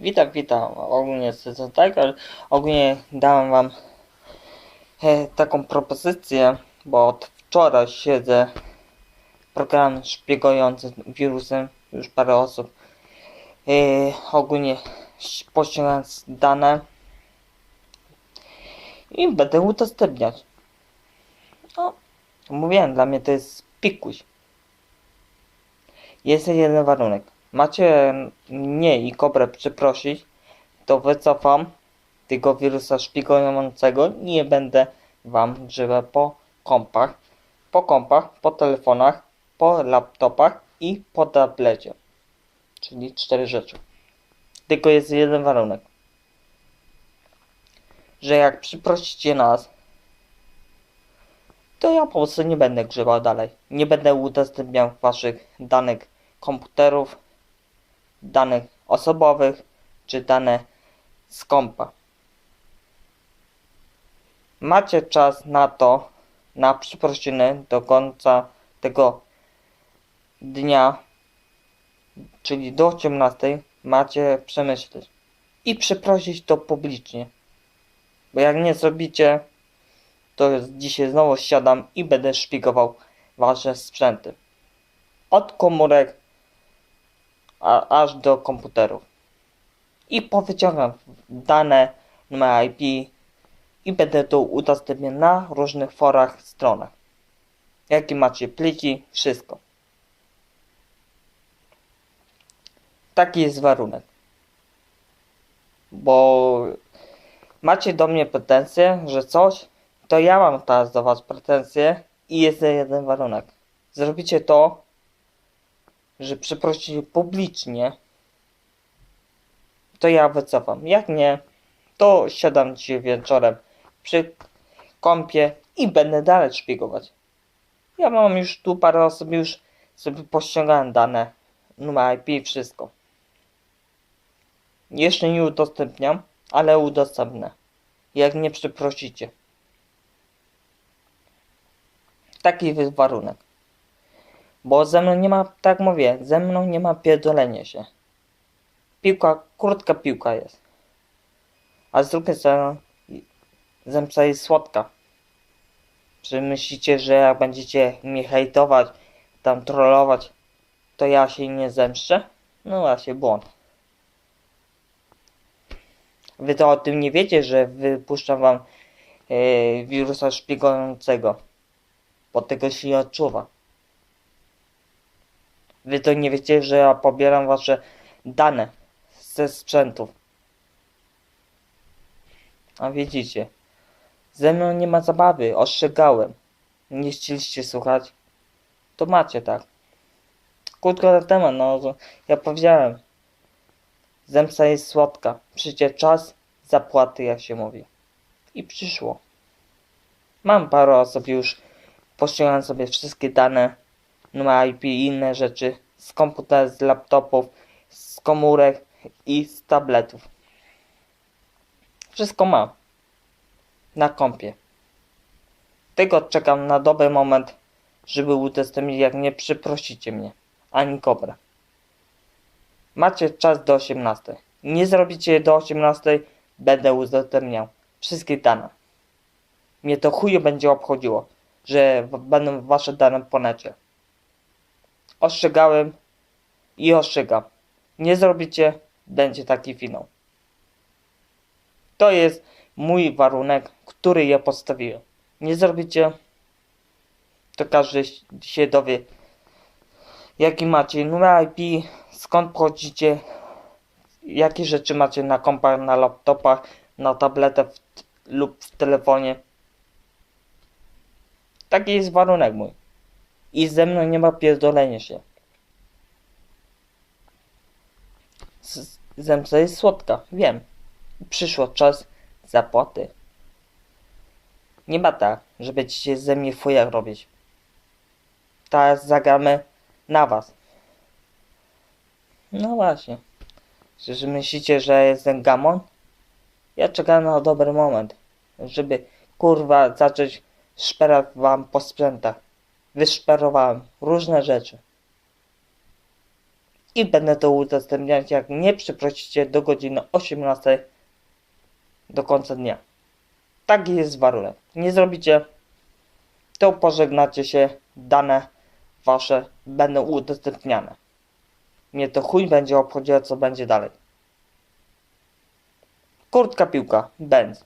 Witam, witam. Ogólnie jest to tak, ale ogólnie dałem wam e, taką propozycję, bo od wczoraj siedzę w programie szpiegującym wirusem, już parę osób. E, ogólnie pościągając dane i będę udostępniać. No, mówiłem, dla mnie to jest pikuś. Jest jeden warunek. Macie mnie i Kobrę przeprosić, to wycofam tego wirusa szpiegującego nie będę wam grzebał po kompach, po kompach, po telefonach, po laptopach i po tablecie. Czyli cztery rzeczy. Tylko jest jeden warunek. Że jak przyprosicie nas, to ja po prostu nie będę grzebał dalej. Nie będę udostępniał waszych danych komputerów, danych osobowych czy dane z kompa. Macie czas na to, na przeprosiny do końca tego dnia, czyli do 18 macie przemyśleć i przeprosić to publicznie. Bo jak nie zrobicie, to dzisiaj znowu siadam i będę szpiegował wasze sprzęty. Od komórek a, aż do komputerów. I powyciągam dane, numer IP i będę to udostępniał na różnych forach, stronach. Jakie macie pliki, wszystko. Taki jest warunek. Bo macie do mnie pretensje, że coś, to ja mam teraz do was pretensje i jest jeden warunek. Zrobicie to, że przeprosicie publicznie, to ja wycofam. Jak nie, to siadam dzisiaj wieczorem przy kąpie i będę dalej szpiegować. Ja mam już tu parę osób, już sobie pościągałem dane, numer IP, wszystko. Jeszcze nie udostępniam, ale udostępnę. Jak nie przeprosicie. Taki jest warunek. Bo ze mną nie ma, tak mówię, ze mną nie ma pierdolenia się. Piłka, krótka piłka jest. A z drugiej strony zemsta jest słodka. Czy myślicie, że jak będziecie mnie hejtować, tam trollować, to ja się nie zemszczę? No właśnie, błąd. Wy to o tym nie wiecie, że wypuszczam wam yy, wirusa szpiegującego. Bo tego się nie odczuwa. Wy to nie wiecie, że ja pobieram wasze dane ze sprzętów. A widzicie, ze mną nie ma zabawy, ostrzegałem. Nie chcieliście słuchać? To macie tak. Krótko na temat, no ja powiedziałem. Zemsta jest słodka. Przyjdzie czas zapłaty, jak się mówi. I przyszło. Mam parę osób już, pościągam sobie wszystkie dane numer IP i inne rzeczy z komputerów, z laptopów, z komórek i z tabletów. Wszystko mam na kompie. Tego czekam na dobry moment, żeby udostępnić, jak nie przyprosicie mnie, ani kobra. Macie czas do 18. Nie zrobicie do 18, będę udostępniał wszystkie dane. Mnie to chuju będzie obchodziło, że będą wasze dane po necie. Ostrzegałem i ostrzegam. Nie zrobicie, będzie taki finał. To jest mój warunek, który ja postawiłem. Nie zrobicie, to każdy się dowie, jaki macie numer IP, skąd pochodzicie, jakie rzeczy macie na kompach, na laptopach, na tabletach lub w telefonie. Taki jest warunek mój. I ze mną nie ma pierdolenia się. Zemsta jest słodka, wiem. Przyszło czas zapłaty. Nie ma tak, że będziecie ze mnie fujak robić. Teraz zagramy na was. No właśnie. Czy myślicie, że jestem gamon? Ja czekam na dobry moment, żeby kurwa zacząć szperać wam po sprzętach wyszperowałem różne rzeczy. i będę to udostępniać, jak nie przeprosicie do godziny 18 do końca dnia. Taki jest warunek. Nie zrobicie, to pożegnacie się, dane wasze będą udostępniane. Mnie to chuj będzie obchodziło, co będzie dalej. Kurtka piłka, Benz.